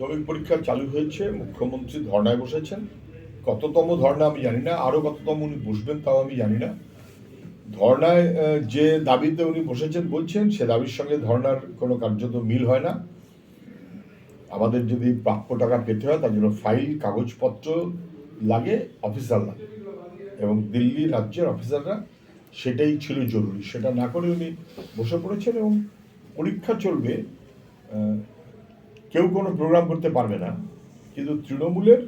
মাধ্যমিক পরীক্ষা চালু হয়েছে, মুখ্যমন্ত্রী ধর্নায় বসেছেন। কততম ধর্না আমি জানি না আরও কততম উনি বসবেন তাও আমি জানি না। ধর্নায় যে দাবিতে উনি বসেছেন, বলছেন, সে দাবির সঙ্গে ধর্নার কোনো কার্যত মিল হয় না। আমাদের যদি প্রাপ্য টাকা পেতে হয়, তার জন্য ফাইল, কাগজপত্র লাগে, অফিসার লাগে। এবং দিল্লি রাজ্যের অফিসাররা সেটাই ছিল জরুরি। সেটা না করে উনি বসে পড়েছেন এবং পরীক্ষা চলবে কেউ কোনো প্রোগ্রাম করতে পারবে না। কিন্তু তৃণমূলের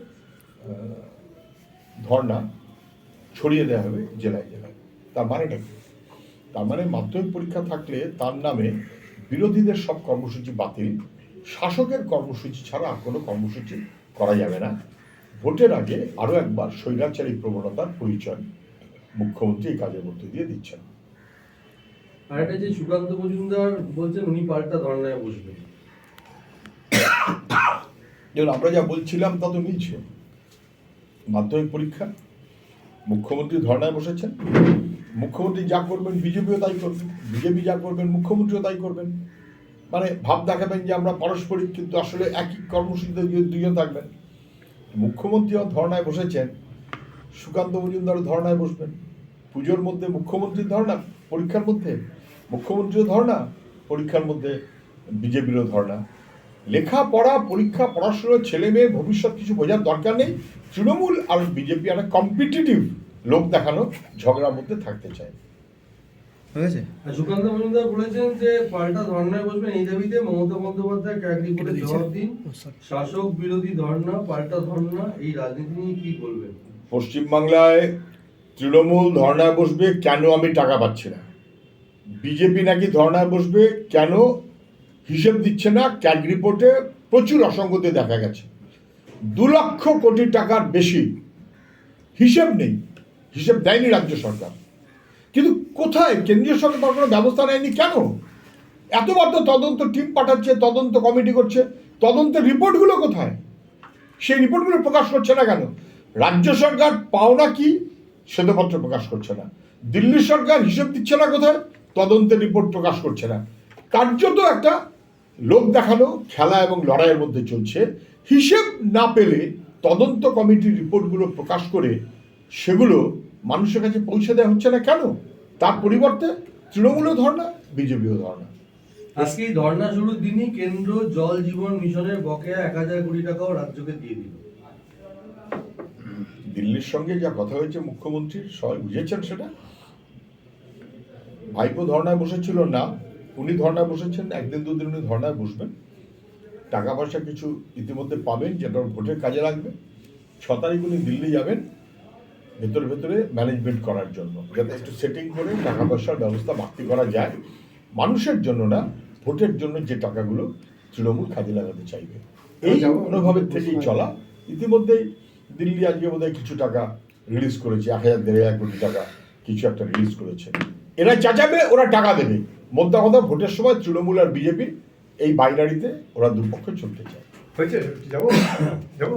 ধর্ণা ছড়িয়ে দেওয়া হবে জেলায় জেলায়। তার মানেটা কি? তার মানে মাধ্যমিক পরীক্ষা থাকলে তার নামে বিরোধীদের সব কর্মসূচি বাতিল, শাসকের কর্মসূচি ছাড়া আর কোনো কর্মসূচি করা যাবে না। ভোটের আগে আরও একবার স্বৈরাচারী প্রবণতার পরিচয় মুখ্যমন্ত্রী এই কাজের মধ্যে দিয়ে দিচ্ছেন। আর একটা যে সুকান্ত মজুমদার বলছেন, উনি পাল্টা ধর্নায় বসবেন। যেমন আমরা যা বলছিলাম তা তো মিলছে। মাধ্যমিক পরীক্ষা, মুখ্যমন্ত্রী ধর্নায় বসেছেন। মুখ্যমন্ত্রী যা করবেন, বিজেপিও তাই করবেন বিজেপি যা করবেন, মুখ্যমন্ত্রীও তাই করবেন। মানে ভাব দেখাবেন যে আমরা পারস্পরিক, কিন্তু আসলে একই কর্মসূচিতে দুজন থাকবেন। মুখ্যমন্ত্রীও ধর্নায় বসেছেন। সুকান্ত মজুমদারও ধর্নায় বসবেন। পুজোর মধ্যে মুখ্যমন্ত্রীর ধর্না, পরীক্ষার মধ্যে। মুখ্যমন্ত্রীও ধর্না, পরীক্ষার মধ্যে বিজেপিরও ধর্না। লেখাপড়া পরীক্ষা পড়াশোনা ছেলে মেয়ে ভবিষ্যৎ কিছু বোঝার দরকার নেই। তৃণমূল আর বিজেপি একটা কম্পিটিটিভ লোক দেখানো ঝগড়ার মধ্যে থাকতে চায়। গেছে আর সুকান্ত মজুমদার বলেছেন যে পাল্টা ধর্নায় বসবেন এই দাবিতে মমতা করে জবাব দিন। শাসক বিরোধী ধর্না পাল্টা ধর্না এই রাজনীতি নিয়ে কি বলবেন? পশ্চিমবাংলায় তৃণমূল ধর্নায় বসবে কেন আমি টাকা পাচ্ছি না? বিজেপি নাকি ধর্নায় বসবে কেন হিসেব দিচ্ছে না ক্যাগ রিপোর্টে প্রচুর অসঙ্গতি দেখা গেছে। দু লক্ষ কোটি টাকার বেশি হিসেব নেই, হিসেব দেয়নি রাজ্য সরকার। কিন্তু কোথায়? কেন্দ্রীয় সরকার কোনো ব্যবস্থা নেয়নি কেন? এতবার তো তদন্ত টিম পাঠাচ্ছে, তদন্ত কমিটি করছে, তদন্তের রিপোর্টগুলো কোথায়? সেই রিপোর্টগুলো প্রকাশ করছে না কেন? রাজ্য সরকার পাওনা কি? শ্বেতপত্র প্রকাশ করছে না। দিল্লি সরকার হিসেব দিচ্ছে না কোথায়? তদন্তের রিপোর্ট প্রকাশ করছে না। কার্যত একটা লোক দেখানো খেলা এবং লড়াইয়ের মধ্যে চলছে। হিসেব না পেলে তদন্ত কমিটির রিপোর্টগুলো প্রকাশ করে সেগুলো মানুষের কাছে পৌঁছে দেওয়া হচ্ছে না কেন? তার পরিবর্তে তৃণমূলও ধর্ণা বিজেপিও ধর্ণা। আজকে এই ধর্ণা শুরুর দিনই কেন্দ্র জল জীবন মিশনের বকেয়া এক হাজার কোটি টাকাও রাজ্যকে দিয়ে দিল। দিল্লির সঙ্গে যা কথা হয়েছে মুখ্যমন্ত্রীর সবাই বুঝেছেন সেটা? ভাইপো ধর্ণায় বসেছিল না। উনি ধর্নায় বসেছেন একদিন দুদিন উনি ধর্নায় বসবেন। টাকা পয়সা কিছু ইতিমধ্যে পাবেন যেটা ভোটের কাজে লাগবে। ছ তারিখ উনি দিল্লি যাবেন ভেতরে ভেতরে ম্যানেজমেন্ট করার জন্য যাতে একটু সেটিং করে টাকা পয়সার ব্যবস্থা বাড়তি করা যায়। মানুষের জন্য না ভোটের জন্য যে টাকাগুলো তৃণমূল কাজে লাগাতে চাইবে। এই মনোভাবের থেকেই চলা। ইতিমধ্যেই দিল্লি আজকে বোধহয় কিছু টাকা রিলিজ করেছে এক হাজার দেড় হাজার কোটি টাকা কিছু একটা রিলিজ করেছে। এরা চাচাবে ওরা টাকা দেবে। মোদ্দা কথা ভোটের সময় তৃণমূল আর বিজেপি এই বাইনারিতে ওরা দুপক্ষে চলতে চায়। হয়েছে? যাব? যাব?